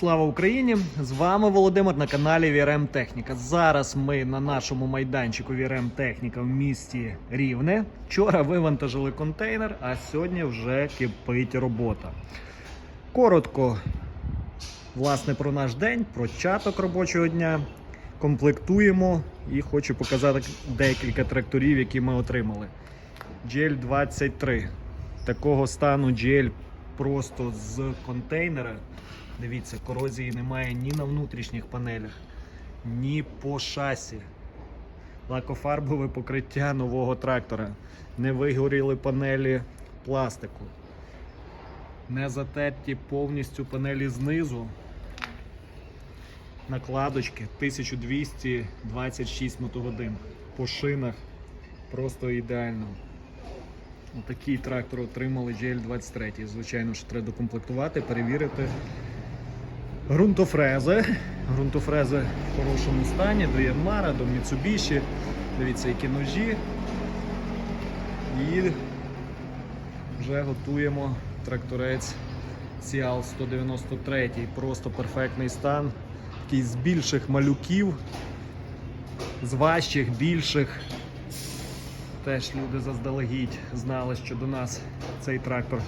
Слава Україні! З вами Володимир на каналі VRM Техніка. Зараз ми на нашому майданчику VRM Техніка в місті Рівне. Вчора вивантажили контейнер, а сьогодні вже кипить робота. Коротко, власне, про наш день, про чаток робочого дня. Комплектуємо і хочу показати декілька тракторів, які ми отримали. GL 23. Такого стану GL просто з контейнера. Дивіться, корозії немає ні на внутрішніх панелях, ні по шасі. Лакофарбове покриття нового трактора. Не вигоріли панелі пластику. Не затерті повністю панелі знизу. Накладочки 1226 мотогодин. По шинах просто ідеально. Такий трактор отримали GL23. Звичайно, що треба докомплектувати, перевірити. Грунтофрези. Грунтофрези в хорошому стані, до Янмара, до Mitsubishi. Дивіться, які ножі. І вже готуємо тракторець Сіал 193. Просто перфектний стан. Такий з більших малюків, з важчих, більших. Теж люди заздалегідь знали, що до нас цей трактор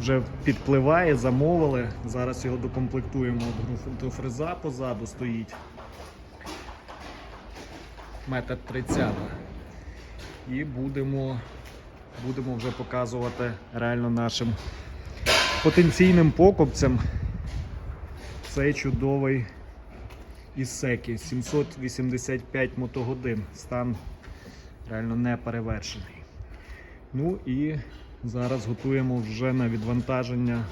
вже підпливає, замовили. Зараз його докомплектуємо. До фреза позаду стоїть. Метр 30. І будемо, будемо вже показувати реально нашим потенційним покупцям цей чудовий Ісекі. 785 мотогодин. Стан реально не перевершений. Ну і зараз готуємо вже на відвантаження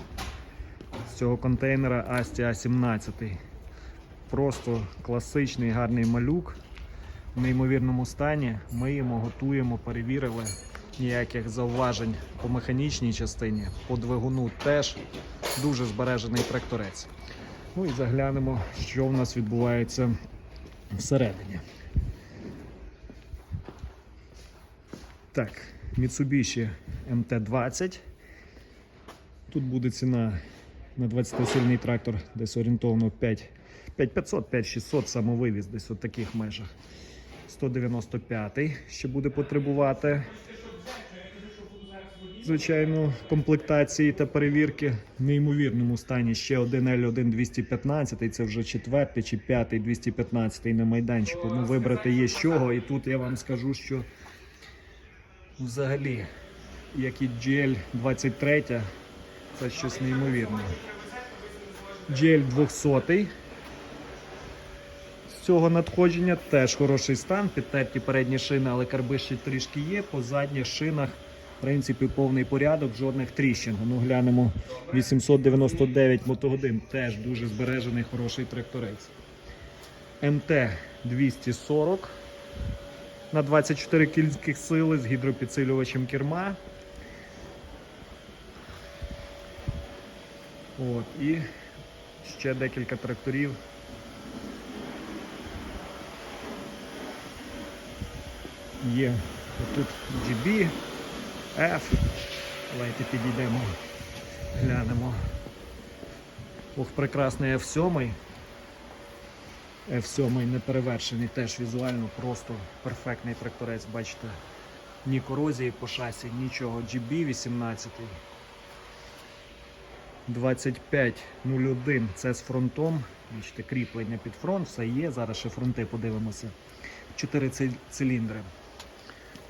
з цього контейнера Asti A17. Просто класичний гарний малюк в неймовірному стані. Миємо, готуємо, перевірили. Ніяких зауважень по механічній частині, по двигуну теж дуже збережений тракторець. Ну і заглянемо, що в нас відбувається всередині. Так, Mitsubishi MT-20. Тут буде ціна на 20-сильний трактор десь орієнтовно 5500, 5600 самовивіз, десь у таких межах. 195-й ще буде потребувати. Звичайно, комплектації та перевірки в неймовірному стані. Ще один L1 215, це вже четвертий чи п'ятий 215 на майданчику. Ну, вибрати є з чого. І тут я вам скажу, що взагалі, як і GL 23, це щось неймовірне. GL 200 з цього надходження теж хороший стан, підтерті передні шини, але карби ще трішки є. По задніх шинах, в принципі, повний порядок, жодних тріщин. Ну, глянемо 899 мотогодин, теж дуже збережений хороший тракторець. МТ 240 на 24 кінських сили з гідропідсилювачем керма. От, і ще декілька тракторів. Є тут GB, F. Давайте підійдемо, глянемо. Ох, прекрасний F7. F7 неперевершений, теж візуально просто перфектний тракторець, бачите. Ні корозії по шасі, нічого. GB 18. 2501 це з фронтом. Бачите, кріплення під фронт, все є. Зараз ще фронти подивимося. 4 циліндри.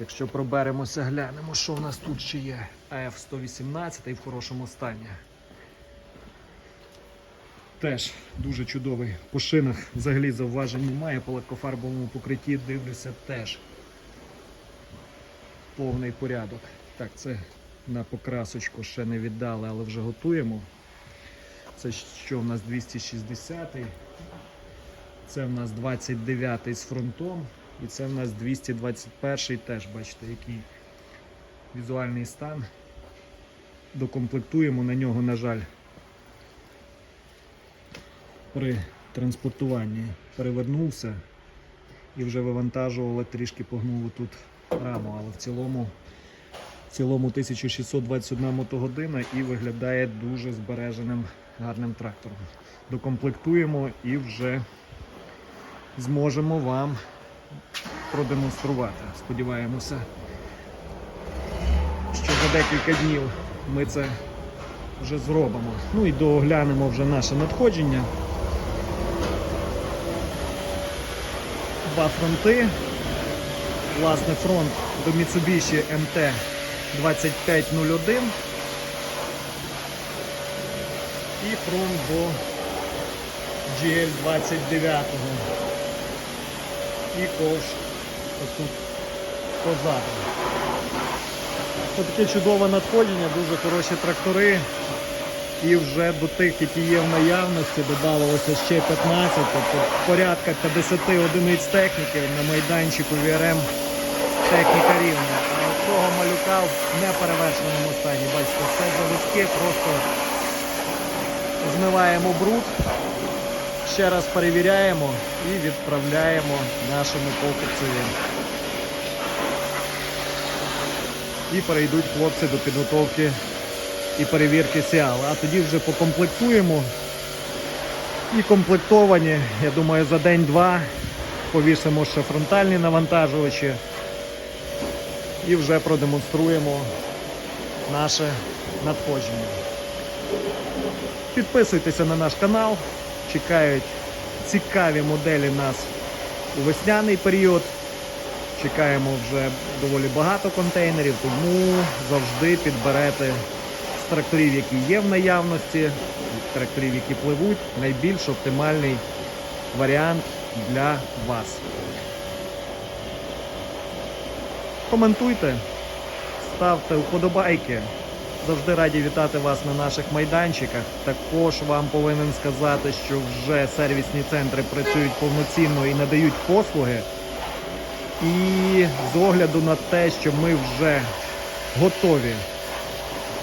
Якщо проберемося, глянемо, що в нас тут ще є. АФ-118 в хорошому стані. Теж дуже чудовий. По шинах взагалі зауважень немає, по лакофарбовому покритті дивлюся теж. Повний порядок. Так, це на покрасочку ще не віддали, але вже готуємо. Це що в нас 260. й це в нас 29 й з фронтом. І це в нас 221-й теж, бачите, який візуальний стан. Докомплектуємо на нього, на жаль, при транспортуванні перевернувся і вже вивантажували, трішки погнуло тут раму, але в цілому, в цілому 1621 мотогодина і виглядає дуже збереженим гарним трактором. Докомплектуємо і вже зможемо вам продемонструвати. Сподіваємося, що за декілька днів ми це вже зробимо. Ну і дооглянемо вже наше надходження. Два фронти. Власне, фронт до Mitsubishi MT 2501 і фронт до GL 29 і ковш отут позаду. Це таке чудове надходження, дуже хороші трактори. І вже до тих, які є в наявності, додавалося ще 15, тобто порядка 50 одиниць техніки на майданчику VRM техніка рівня. Цього малюка в неперевершеному стані. Бачите, все заводське, просто змиваємо бруд, ще раз перевіряємо і відправляємо нашому покупцеві. І перейдуть хлопці до підготовки і перевірки сіал. А тоді вже покомплектуємо. І комплектовані, я думаю, за день-два повісимо ще фронтальні навантажувачі і вже продемонструємо наше надходження. Підписуйтеся на наш канал, чекають цікаві моделі нас у весняний період. Чекаємо вже доволі багато контейнерів, тому завжди підберете з тракторів, які є в наявності, тракторів, які пливуть, найбільш оптимальний варіант для вас. Коментуйте, ставте вподобайки. Завжди раді вітати вас на наших майданчиках. Також вам повинен сказати, що вже сервісні центри працюють повноцінно і надають послуги. І з огляду на те, що ми вже готові,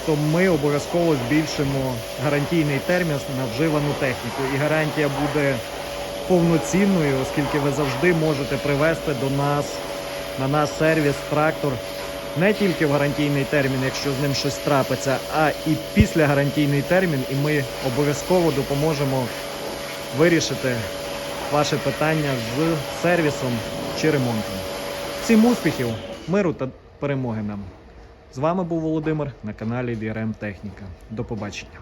то ми обов'язково збільшимо гарантійний термін на вживану техніку. І гарантія буде повноцінною, оскільки ви завжди можете привезти до нас на наш сервіс трактор не тільки в гарантійний термін, якщо з ним щось трапиться, а і після гарантійний термін, і ми обов'язково допоможемо вирішити ваше питання з сервісом чи ремонтом. Всім успіхів, миру та перемоги нам! З вами був Володимир на каналі VRM Техніка. До побачення.